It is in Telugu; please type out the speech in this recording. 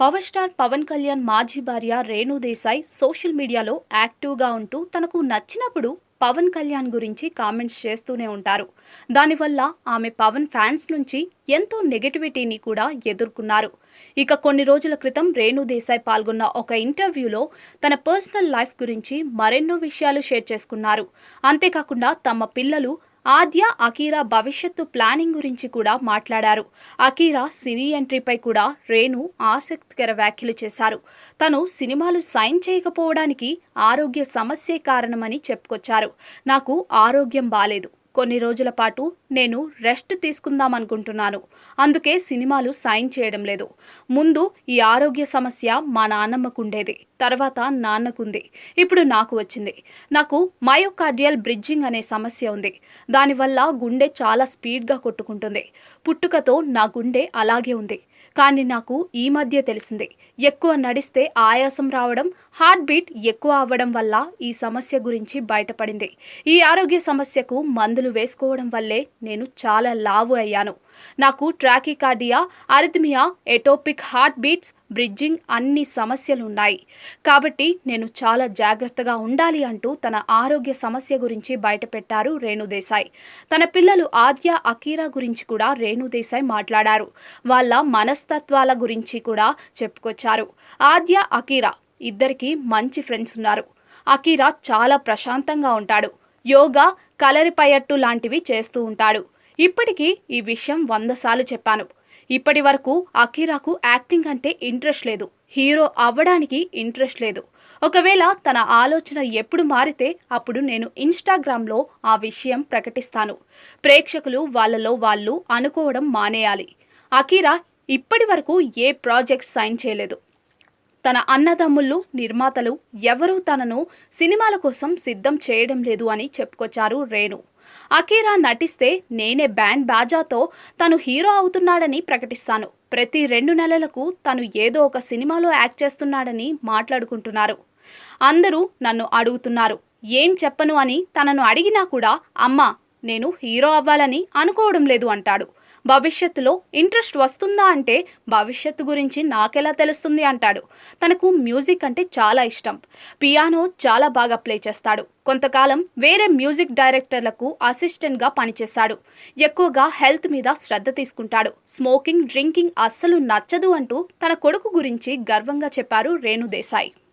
పవర్ స్టార్ పవన్ కళ్యాణ్ మాజీ భార్య రేణు దేశాయ్ సోషల్ మీడియాలో యాక్టివ్గా ఉంటూ తనకు నచ్చినప్పుడు పవన్ కళ్యాణ్ గురించి కామెంట్స్ చేస్తూనే ఉంటారు. దానివల్ల ఆమె పవన్ ఫ్యాన్స్ నుంచి ఎంతో నెగటివిటీని కూడా ఎదుర్కొన్నారు. ఇక కొన్ని రోజుల క్రితం రేణు దేశాయ్ పాల్గొన్న ఒక ఇంటర్వ్యూలో తన పర్సనల్ లైఫ్ గురించి మరెన్నో విషయాలు షేర్ చేసుకున్నారు. అంతేకాకుండా తమ పిల్లలు ఆద్య అకీరా భవిష్యత్తు ప్లానింగ్ గురించి కూడా మాట్లాడారు. అకీరా సినీ ఎంట్రీపై కూడా రేణు ఆసక్తికర వ్యాఖ్యలు చేశారు. తను సినిమాలు సైన్ చేయకపోవడానికి ఆరోగ్య సమస్యే కారణమని చెప్పుకొచ్చారు. నాకు ఆరోగ్యం బాలేదు. కొన్ని రోజుల పాటు నేను రెస్ట్ తీసుకుందాం అనుకుంటున్నాను అందుకే సినిమాలు సైన్ చేయడం లేదు. ముందు ఈ ఆరోగ్య సమస్య మా నాన్నమ్మకుండేది. తర్వాత నాన్నకుంది. ఇప్పుడు నాకు వచ్చింది. నాకు మయోకార్డియల్ బ్రిడ్జింగ్ అనే సమస్య ఉంది. దానివల్ల గుండె చాలా స్పీడ్గా కొట్టుకుంటుంది. పుట్టుకతో నా గుండె అలాగే ఉంది. కానీ నాకు ఈ మధ్య తెలిసింది. ఎక్కువ నడిస్తే ఆయాసం రావడం హార్ట్ బీట్ ఎక్కువ అవ్వడం వల్ల ఈ సమస్య గురించి బయటపడింది. ఈ ఆరోగ్య సమస్యకు మందులు వేసుకోవడం వల్లే నేను చాలా లావు అయ్యాను. నాకు tachycardia arrhythmia ectopic heart beats bridging అన్ని సమస్యలు ఉన్నాయి కాబట్టి నేను చాలా జాగ్రత్తగా ఉండాలి అంటూ తన ఆరోగ్య సమస్య గురించి బయటపెట్టారు రేణుదేశాయ్. తన పిల్లలు ఆద్య అకీరా గురించి కూడా రేణుదేశాయ్ మాట్లాడారు. వాళ్ళ మనస్తత్వాల గురించి కూడా చెప్పుకొచ్చారు. ఆద్య అకీరా ఇద్దరికీ మంచి ఫ్రెండ్స్ ఉన్నారు. అకీరా చాలా ప్రశాంతంగా ఉంటాడు. యోగా కలరిపయట్టు లాంటివి చేస్తూ ఉంటాడు. ఇప్పటికీ ఈ విషయం వంద సార్లు చెప్పాను. ఇప్పటి వరకు అకీరాకు యాక్టింగ్ అంటే ఇంట్రెస్ట్ లేదు. హీరో అవ్వడానికి ఇంట్రెస్ట్ లేదు. ఒకవేళ తన ఆలోచన ఎప్పుడు మారితే అప్పుడు నేను ఇన్స్టాగ్రామ్లో ఆ విషయం ప్రకటిస్తాను. ప్రేక్షకులు వాళ్ళలో వాళ్ళు అనుకోవడం మానేయాలి. అకీరా ఇప్పటి వరకు ఏ ప్రాజెక్ట్ సైన్ చేయలేదు. తన అన్నదమ్ముళ్ళు నిర్మాతలు ఎవరూ తనను సినిమాల కోసం సిద్ధం చేయడం లేదు అని చెప్పుకొచ్చారు రేణు. అకీరా నటిస్తే నేనే బ్యాండ్ బాజాతో తను హీరో అవుతున్నాడని ప్రకటిస్తాను. ప్రతి రెండు నెలలకు తను ఏదో ఒక సినిమాలో యాక్ట్ చేస్తున్నాడని మాట్లాడుకుంటున్నారు. అందరూ నన్ను అడుగుతున్నారు ఏం చెప్పను అని తనను అడిగినా కూడా అమ్మ నేను హీరో అవ్వాలని అనుకోవడం లేదు అంటాడు. భవిష్యత్తులో ఇంట్రెస్ట్ వస్తుందా అంటే భవిష్యత్తు గురించి నాకెలా తెలుస్తుంది అంటాడు. తనకు మ్యూజిక్ అంటే చాలా ఇష్టం. పియానో చాలా బాగా ప్లే చేస్తాడు. కొంతకాలం వేరే మ్యూజిక్ డైరెక్టర్లకు అసిస్టెంట్గా పనిచేశాడు. ఎక్కువగా హెల్త్ మీద శ్రద్ధ తీసుకుంటాడు. స్మోకింగ్ డ్రింకింగ్ అస్సలు నచ్చదు అంటూ తన కొడుకు గురించి గర్వంగా చెప్పారు రేణుదేశాయ్